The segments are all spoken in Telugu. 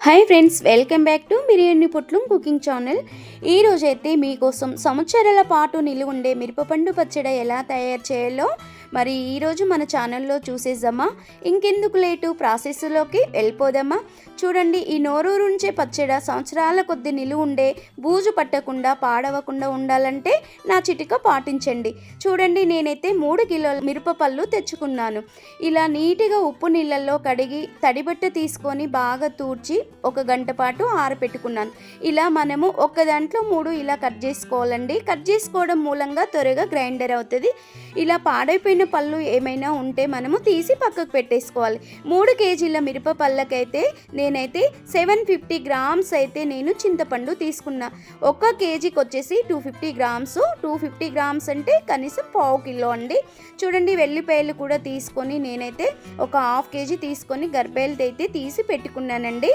Hi friends welcome back to biryani పొట్లం కుకింగ్ ఛానల్ ఈ రోజైతే మీకోసం సంవత్సరాల పాటు నిలువ ఉండే మిరపపండు పచ్చడి ఎలా తయారు చేయాలో మరి ఈరోజు మన ఛానల్లో చూసేద్దామా? ఇంకెందుకు లేటు? ప్రాసెస్లోకి వెళ్ళిపోదామా? చూడండి ఈ నోరూరు ఉంచే పచ్చడి సంవత్సరాల కొద్ది నిలువ ఉండే బూజు పట్టకుండా పాడవకుండా ఉండాలంటే నా చిటిక పాటించండి. చూడండి నేనైతే మూడు కిలోల మిరపపళ్ళు తెచ్చుకున్నాను. ఇలా నీట్గా ఉప్పు నీళ్ళల్లో కడిగి తడిబట్ట తీసుకొని బాగా తూర్చి ఒక గంట పాటు ఆరపెట్టుకున్నాను. ఇలా మనము ఒక దాంట్లో మూడు ఇలా కట్ చేసుకోవాలండి. కట్ చేసుకోవడం మూలంగా త్వరగా గ్రైండర్ అవుతుంది. ఇలా పాడైపోయిన పళ్ళు ఏమైనా ఉంటే మనము తీసి పక్కకు పెట్టేసుకోవాలి. మూడు కేజీల మిరప పళ్ళకైతే నేనైతే సెవెన్ ఫిఫ్టీ గ్రామ్స్ అయితే నేను చింతపండు తీసుకున్నా. ఒక కేజీకి వచ్చేసి two fifty grams. Two fifty grams అంటే కనీసం పావు కిలో అండి. చూడండి వెల్లిపాయలు కూడా తీసుకొని నేనైతే ఒక హాఫ్ కేజీ తీసుకొని గర్భాయలతో అయితే తీసి పెట్టుకున్నానండి.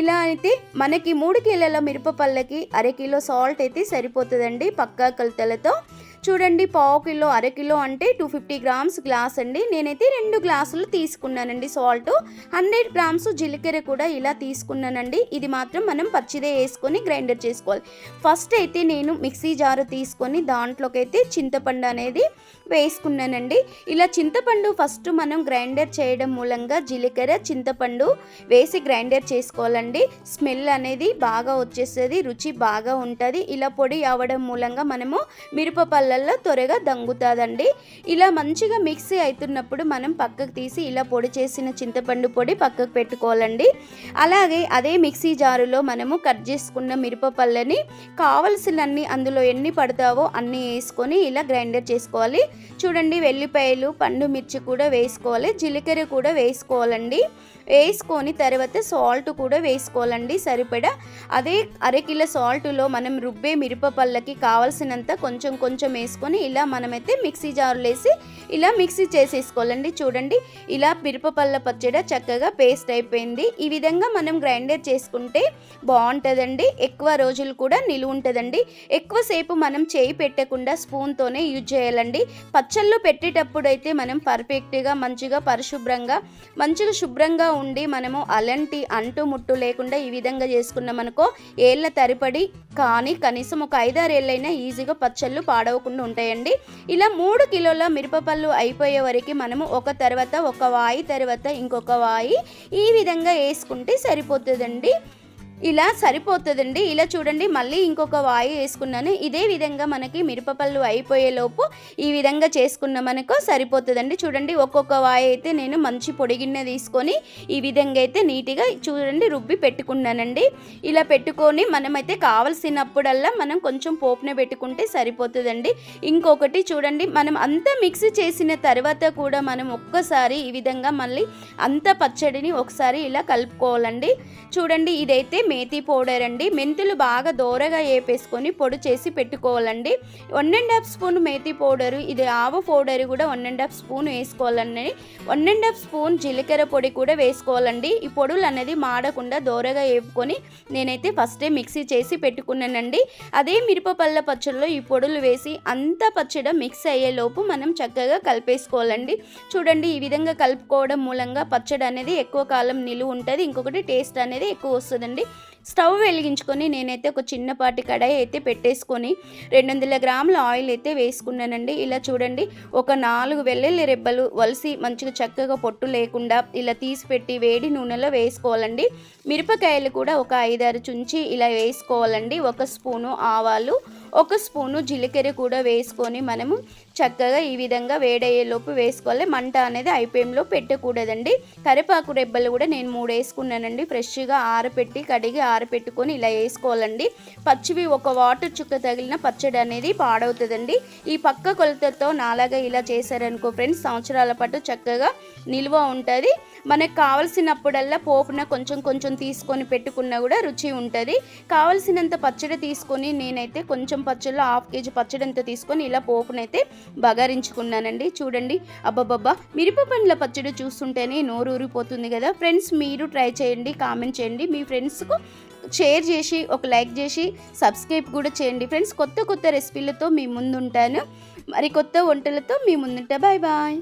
ఇలా అయితే మనకి మూడు కిలోల మిరపపళ్ళకి అర కిలో సాల్ట్ అయితే సరిపోతుందండి పక్కా కొలతలతో. చూడండి పావు కిలో అరకిలో అంటే టూ ఫిఫ్టీ గ్రామ్స్ గ్లాస్ అండి. నేనైతే రెండు గ్లాసులు తీసుకున్నానండి సాల్ట్ హండ్రెడ్ గ్రామ్స్ జీలకర్ర కూడా ఇలా తీసుకున్నానండి. ఇది మాత్రం మనం పచ్చిదే వేసుకొని గ్రైండర్ చేసుకోవాలి. ఫస్ట్ అయితే నేను మిక్సీ జారు తీసుకొని దాంట్లోకైతే చింతపండు అనేది వేసుకున్నానండి. ఇలా చింతపండు ఫస్ట్ మనం గ్రైండర్ చేయడం మూలంగా జీలకర్ర చింతపండు వేసి గ్రైండర్ చేసుకోవాలండి. స్మెల్ అనేది బాగా వచ్చేస్తుంది రుచి బాగా ఉంటుంది. ఇలా పొడి అవ్వడం మూలంగా మనము కళ్ళల్లో త్వరగా దంగుతుందండి. ఇలా మంచిగా మిక్సీ అవుతున్నప్పుడు మనం పక్కకు తీసి ఇలా పొడి చేసిన చింతపండు పొడి పక్కకు పెట్టుకోవాలండి. అలాగే అదే మిక్సీ జారులో మనము కట్ చేసుకున్న మిరపపళ్ళని కావలసినన్ని అందులో ఎన్ని పడతావో అన్నీ వేసుకొని ఇలా గ్రైండర్ చేసుకోవాలి. చూడండి వెల్లిపాయలు పండు మిర్చి కూడా వేసుకోవాలి జీలకర్ర కూడా వేసుకోవాలండి. వేసుకొని తర్వాత సాల్ట్ కూడా వేసుకోవాలండి సరిపడా? అదే అరకిలో సాల్ట్లో మనం రుబ్బే మిరపపళ్ళకి కావాల్సినంత కొంచెం కొంచెం వేసుకొని ఇలా మనమైతే మిక్సీ జారులో వేసి ఇలా మిక్సీ చేసేసుకోవాలండి. చూడండి ఇలా మిరపపళ్ళ పచ్చడి చక్కగా పేస్ట్ అయిపోయింది. ఈ విధంగా మనం గ్రైండర్ చేసుకుంటే బాగుంటుందండి. ఎక్కువ రోజులు కూడా నిలువ ఉంటుందండి. ఎక్కువసేపు మనం చేయి పెట్టకుండా స్పూన్తోనే యూజ్ చేయాలండి. పచ్చళ్ళు పెట్టేటప్పుడు అయితే మనం పర్ఫెక్ట్గా మంచిగా పరిశుభ్రంగా మంచిగా శుభ్రంగా ఉండి మనము అలాంటి అంటు ముట్టు లేకుండా ఈ విధంగా చేసుకున్నామనుకో ఏళ్ళ తరిపడి కానీ కనీసం ఒక ఐదారు ఏళ్ళైనా ఈజీగా పచ్చళ్ళు పాడవకుండా ఉంటాయండి. ఇలా మూడు కిలోల మిరపపళ్ళు అయిపోయే వరకు మనము ఒక తర్వాత ఒక వాయి తర్వాత ఇంకొక వాయి ఈ విధంగా వేసుకుంటే సరిపోతుందండి. ఇలా సరిపోతుందండి. ఇలా చూడండి మళ్ళీ ఇంకొక వాయి వేసుకున్నాను. ఇదే విధంగా మనకి మిరపపళ్ళు అయిపోయేలోపు ఈ విధంగా చేసుకున్న మనకు సరిపోతుందండి. చూడండి ఒక్కొక్క వాయి అయితే నేను మంచి పొడిగిన్నె తీసుకొని ఈ విధంగా అయితే నీట్గా చూడండి రుబ్బి పెట్టుకున్నానండి. ఇలా పెట్టుకొని మనమైతే కావలసినప్పుడల్లా మనం కొంచెం పోపున పెట్టుకుంటే సరిపోతుందండి. ఇంకొకటి చూడండి మనం అంతా మిక్స్ చేసిన తర్వాత కూడా మనం ఒక్కసారి ఈ విధంగా మళ్ళీ అంత పచ్చడిని ఒకసారి ఇలా కలుపుకోవాలండి. చూడండి ఇదైతే మేతి పౌడర్ అండి మెంతులు బాగా దోరగా వేపేసుకొని పొడి చేసి పెట్టుకోవాలండి. One and half spoon methi powder ఇది ఆవ పౌడర్ కూడా వన్ అండ్ హాఫ్ స్పూన్ వేసుకోవాలండి. వన్ అండ్ హాఫ్ స్పూన్ జీలకర్ర పొడి కూడా వేసుకోవాలండి. ఈ పొడులు అనేది మాడకుండా దోరగా వేపుకొని నేనైతే ఫస్టే మిక్సీ చేసి పెట్టుకున్నానండి. అదే మిరపపల్ల పచ్చడిలో ఈ పొడులు వేసి అంత పచ్చడి మిక్స్ అయ్యేలోపు మనం చక్కగా కలిపేసుకోవాలండి. చూడండి ఈ విధంగా కలుపుకోవడం మూలంగా పచ్చడి అనేది ఎక్కువ కాలం నిలువ ఉంటుంది ఇంకొకటి టేస్ట్ అనేది ఎక్కువ వస్తుందండి. స్టవ్ వెలిగించుకొని నేనైతే ఒక చిన్నపాటి కడాయి అయితే పెట్టేసుకొని రెండు వందల గ్రాముల ఆయిల్ అయితే వేసుకున్నానండి. ఇలా చూడండి ఒక నాలుగు వెల్లుల్లి రెబ్బలు వలిసి మంచిగా చక్కగా పొట్టు లేకుండా ఇలా తీసి పెట్టి వేడి నూనెలో వేసుకోవాలండి. మిరపకాయలు కూడా ఒక ఐదారు చుంచి ఇలా వేసుకోవాలండి. ఒక స్పూను ఆవాలు ఒక స్పూను జీలకర్ర కూడా వేసుకొని మనము చక్కగా ఈ విధంగా వేడయ్యేలోపు వేసుకోవాలి. మంట అనేది ఐపేంలో పెట్టకూడదండి. కరివేపాకు రెబ్బలు కూడా నేను మూడు వేసుకున్నానండి. ఫ్రెష్గా ఆరపెట్టి కడిగి ఆరపెట్టుకొని ఇలా వేసుకోవాలండి. పచ్చివి ఒక వాటర్ చుక్క తగిలిన పచ్చడి అనేది పాడవుతుందండి. ఈ పక్క కొలతతో నాలాగా ఇలా చేశారనుకో ఫ్రెండ్స్ సంవత్సరాల పాటు చక్కగా నిల్వ ఉంటుంది. మనకు కావలసినప్పుడల్లా పోపున కొంచెం కొంచెం తీసుకొని పెట్టుకున్నా కూడా రుచి ఉంటుంది. కావలసినంత పచ్చడి తీసుకొని నేనైతే కొంచెం పచ్చళ్ళు హాఫ్ కేజీ పచ్చడి అంతా తీసుకొని ఇలా పోపునైతే బగారించుకున్నానండి. చూడండి. అబ్బబ్బబ్బా. మిరప పండ్ల పచ్చడి చూస్తుంటేనే నోరు ఊరిపోతుంది కదా. ఫ్రెండ్స్ మీరు ట్రై చేయండి కామెంట్ చేయండి. మీ ఫ్రెండ్స్కు షేర్ చేసి ఒక లైక్ చేసి సబ్స్క్రైబ్ కూడా చేయండి. ఫ్రెండ్స్ కొత్త కొత్త రెసిపీలతో మీ ముందుంటాను. మరి కొత్త వంటలతో మీ ముందుంటా. Bye bye.